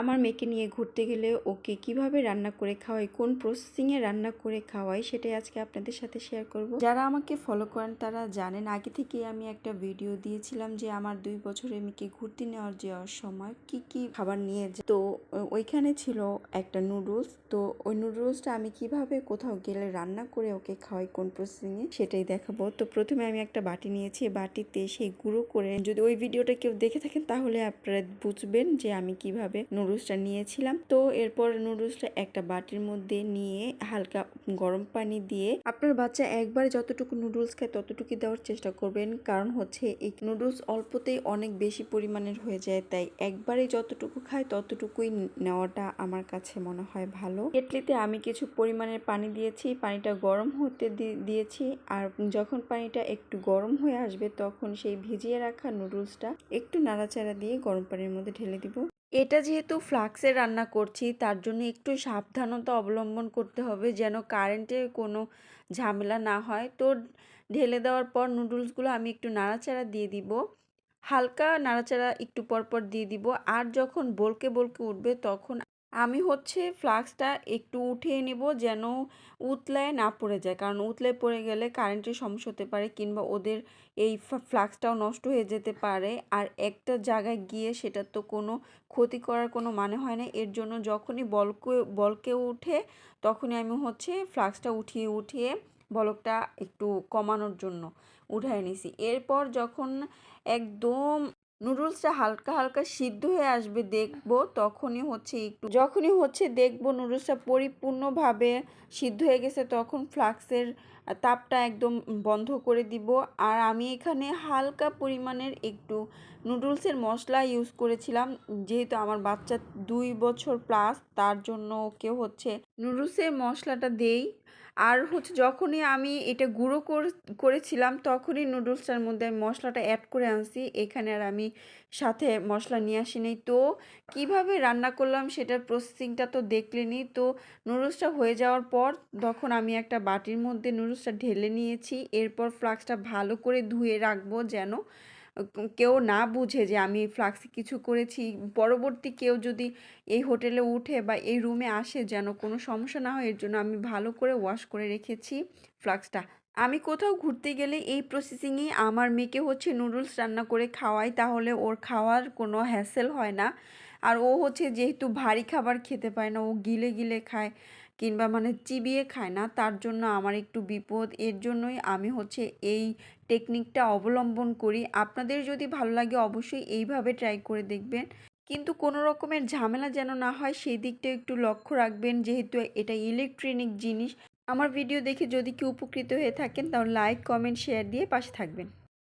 আমার মেয়েকে নিয়ে ঘুরতে গেলে ওকে কীভাবে রান্না করে খাওয়াই, কোন প্রসেসিংয়ে রান্না করে খাওয়াই সেটাই আজকে আপনাদের সাথে শেয়ার করব। যারা আমাকে ফলো করেন তারা জানেন, আগে থেকে আমি একটা ভিডিও দিয়েছিলাম যে আমার দুই বছরের মেয়েকে ঘুরতে নেওয়ার যাওয়ার সময়, কি কি খাবার নিয়ে তো ওইখানে ছিল একটা নুডলস তো ওই নুডলসটা আমি কীভাবে কোথাও গেলে রান্না করে ওকে খাওয়াই, কোন প্রসেসিংয়ে সেটাই দেখাবো। তো প্রথমে আমি একটা বাটি নিয়েছি বাটিতে সেই গুঁড়ো করে যদি ওই ভিডিওটা কেউ দেখে থাকেন তাহলে আপনারা বুঝবেন যে আমি কীভাবে নুডলসটা নিয়েছিলাম। তো এরপর নুডলসটা একটা বাটির মধ্যে নিয়ে হালকা গরম পানি দিয়ে আপনার বাচ্চা একবার যতটুকু নুডলস খায় ততটুকু দেওয়ার চেষ্টা করবেন। কারণ হচ্ছে এই নুডলস অল্পতেই অনেক বেশি পরিমাণের হয়ে যায়। তাই একবারে যতটুকু খায় ততটুকুই নেওয়াটা আমার কাছে মনে হয় ভালো। কেটলিতে আমি কিছু পরিমাণের পানি দিয়েছি। পানিটা গরম হতে দিয়েছি। আর যখন পানিটা একটু গরম হয়ে আসবে তখন সেই ভিজিয়ে রাখা নুডলসটা একটু নাড়াচাড়া দিয়ে গরম পানির মধ্যে ঢেলে দিব। এটা যেহেতু ফ্লাক্সে রান্না করছি, তার জন্য একটু সাবধানতা অবলম্বন করতে হবে যেন কারেন্টে কোনো ঝামেলা না হয়। তো ঢেলে দেওয়ার পর নুডলসগুলো আমি একটু নাড়াচাড়া দিয়ে দিব। হালকা নাড়াচাড়া একটু পর পর দিয়ে দিব। আর যখন বলকে বলকে উঠবে তখন আমি হচ্ছে ফ্লাক্সটা একটু উঠিয়ে নেব যেন উতলায় না পড়ে যায়। কারণ উতলায় পড়ে গেলে কারেন্টের সমস্যা হতে পারে কিংবা ওদের এই ফ্লাক্সটাও নষ্ট হয়ে যেতে পারে। আর একটা জায়গায় গিয়ে সেটা তো কোনো ক্ষতি করার কোনো মানে হয় না। এর জন্য যখনই বলকে বলকে উঠে তখনই আমি হচ্ছে ফ্লাক্সটা উঠিয়ে উঠিয়ে বলকটা একটু কমানোর জন্য উঠায় নিছি। এরপর যখন একদম নুডলসটা হালকা হালকা সিদ্ধ হয়ে আসবে, দেখব তখনই হচ্ছে একটু, যখনই হচ্ছে দেখব নুডলসটা পরিপূর্ণভাবে সিদ্ধ হয়ে গেছে, তখন ফ্লাক্সের তাপটা একদম বন্ধ করে দিব। আর আমি এখানে হালকা পরিমাণের একটু নুডলসের মশলা ইউজ করেছিলাম, যেহেতু আমার বাচ্চা দুই বছর প্লাস তার জন্য ওকে হচ্ছে নুডলসের মশলাটা দেই। আর হচ্ছে যখনই আমি এটা গুঁড়ো করেছিলাম, তখনই নুডলসটার মধ্যে আমি মশলাটা অ্যাড করে আনছি। এখানে আর আমি সাথে মশলা নিয়ে আসিনি তো কীভাবে রান্না করলাম সেটার প্রসেসিংটা তো দেখলেনি তো নুডলসটা হয়ে যাওয়ার পর তখন আমি একটা বাটির মধ্যে নুডলসটা ঢেলে নিয়েছি। এরপর ফ্লাক্সটা ভালো করে ধুয়ে রাখব যেন কেউ না বুঝে যে আমি ফ্লাক্সে কিছু করেছি, পরবর্তী কেউ যদি এই হোটেলে উঠে বা এই রুমে আসে যেন কোনো সমস্যা না হয়, এর জন্য আমি ভালো করে ওয়াশ করে রেখেছি ফ্লাক্সটা। আমি কোথাও ঘুরতে গেলে এই প্রসেসিংয়ে আমার মেয়েকে হচ্ছে নুডলস রান্না করে খাওয়াই, তাহলে ওর খাওয়ার কোনো হ্যাসেল হয় না। আর ও হচ্ছে যেহেতু ভারী খাবার খেতে পায় না, ও গিলে গিলে খায়। কিংবা মানে চিবিয়ে খায় না, তার জন্য আমার একটু বিপদ। এর জন্যই আমি হচ্ছে এই টেকনিকটা অবলম্বন করি। আপনাদের যদি ভালো লাগে অবশ্যই এইভাবে ট্রাই করে দেখবেন। কিন্তু কোনো রকমের ঝামেলা যেন না হয়, সেই দিকটা একটু লক্ষ্য রাখবেন। যেহেতু এটা ইলেকট্রনিক জিনিস, আমার ভিডিও দেখে যদি কেউ উপকৃত হয়ে থাকেন, তাহলে লাইক কমেন্ট শেয়ার দিয়ে পাশে থাকবেন।